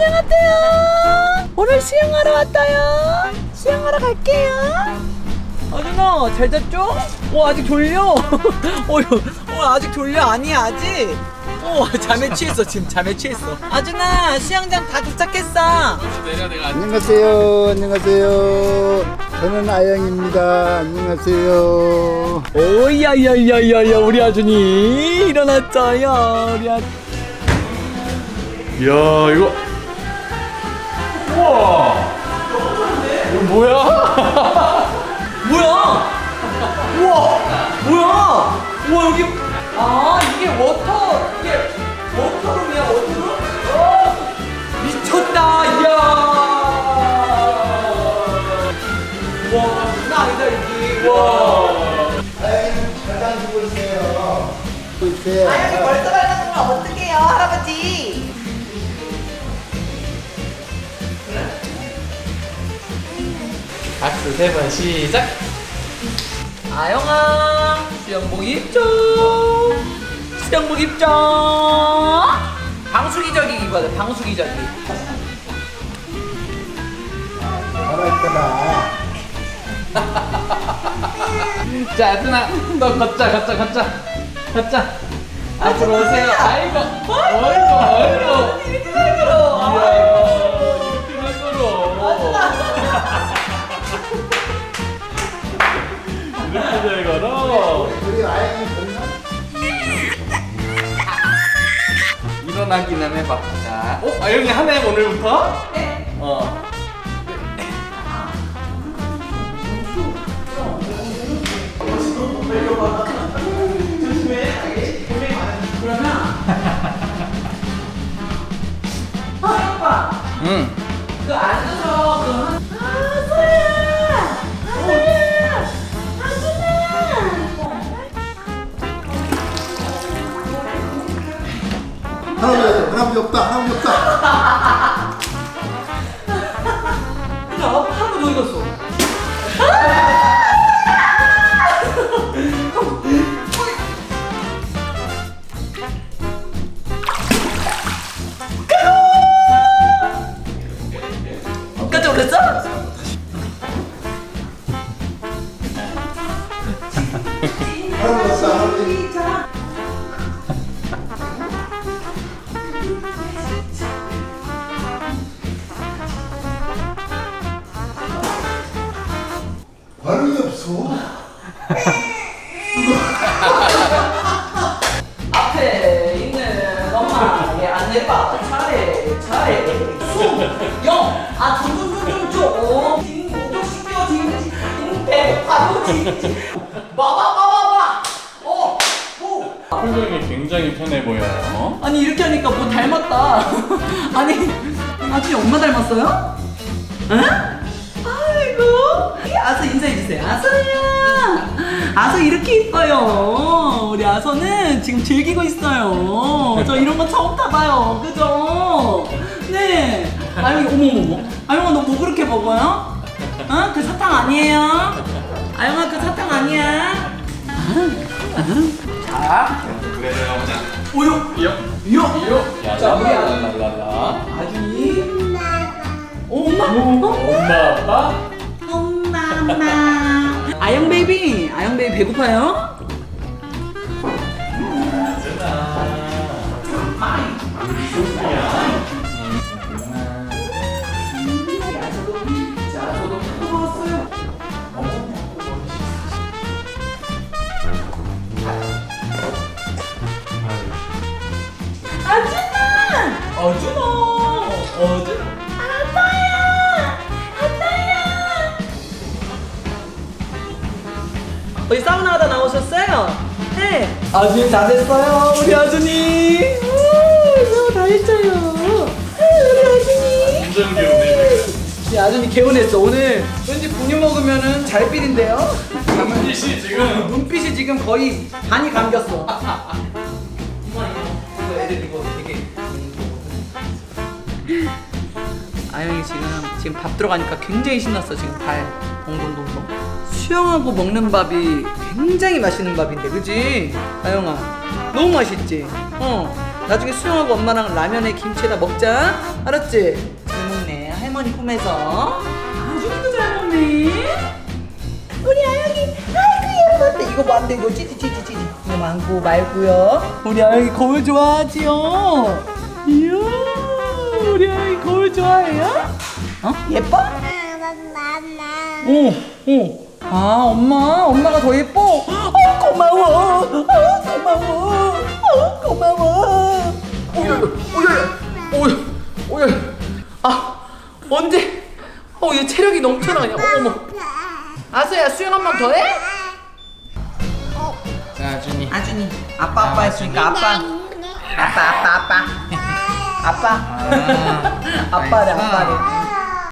안녕하세요. 오늘 수영하러 왔어요. 수영하러 갈게요. 아준아 잘 잤죠? 어 아직 졸려. 어, 어 아직 졸려 아니야 아직. 어 잠에 취했어 지금 잠에 취했어. 아준아 수영장 다 도착했어. 안녕하세요. 안녕하세요. 저는 아영입니다. 안녕하세요. 오야야야야야 우리 아준이 일어났어요. 우리 아. 이야 이거 우와 이거 뭐야? 뭐야? 우와 뭐야? 우와 여기 아 이게 워터 이게 워터룸이야 워터룸? 어, 미쳤다 이야 와 장난 아니다 여기 와 아영이는 가장 주고 있어요. 있어요. 박수 세 번 시작! 아영아 수영복 입죠? 수영복 입죠? 방수기저귀 입어야 돼 방수기저귀 살아있더라. 자 아준아 너 걷자 걷자 걷자. 걷자. 앞으로 오세요. 아이고 아이고 아이고 이렇게 잘 걸어 이야 이렇게 잘 걸어 이렇게 잘 걸어 우리 아영이 건강. 일어나기는 해봐 자 어? 아영이 하네 오늘부터? 네어 아빠 응. 그앉 할아버지, 할아버지 없다. 할아버지 없다. 하고 어디 갔어? 봐 어, 오. 표정이 굉장히 편해 보여요 아니 이렇게 하니까 뭐 닮았다 아니 아준이 엄마 닮았어요? 응? 아이고 아서 인사해 주세요 아서야 아서 이렇게 이뻐요 우리 아서는 지금 즐기고 있어요 저 이런 거 처음 타봐요 그죠? 네 아영이 어머머머 아영아 너뭐 그렇게 먹어요? 어? 그 사탕 아니에요? 아영아 그 사탕 아니야? 자 그래 들어가보자 오요 이요 요 이요 자, 우리 랄랄랄라 아준이 엄마 엄마 아빠 엄마 엄마 아영 베이비 아영 베이비 배고파요? 어디 사우나 하다 나오셨어요? 네. 아준이 다 됐어요, 우리 아준이. 우, 다 했어요. 아, 우리 아준이. 완전 귀엽네 이 아준이 개운했어. 오늘 왠지 분유 먹으면은 잘 삘인데요? 지금 씨 지금 눈빛이 지금 거의 반이 감겼어. 이거 이거 애들 이거 되게 아영이 지금 지금 밥 들어가니까 굉장히 신났어 지금 발 동동동동. 수영하고 먹는 밥이 굉장히 맛있는 밥인데, 그지? 아영아 너무 맛있지? 어. 나중에 수영하고 엄마랑 라면에 김치에다 먹자. 알았지? 잘 먹네. 할머니 꿈에서. 아주도 잘 먹네. 우리 아영이 아이고 예쁜데 이거 뭐안 돼 이거 찌지 이거 많고 말고요. 우리 아영이 거울 좋아하지요. 이야 우리 아영이 거울 좋아해요? 어 예뻐? 오, 오. 아, 엄마, 엄마가 더 예뻐. 어, 고마워. 어, 고마워. 어, 고마워. 오야, 오야, 오야, 오야. 아, 언제? 어, 얘 체력이 넘쳐나 그냥. 어머. 아서야 수영 한번더 해? 자 아준이 아준이, 아빠 아빠 했으니까 아빠, 아빠 아빠 아빠, 아빠, 아, 아빠래. 아빠래.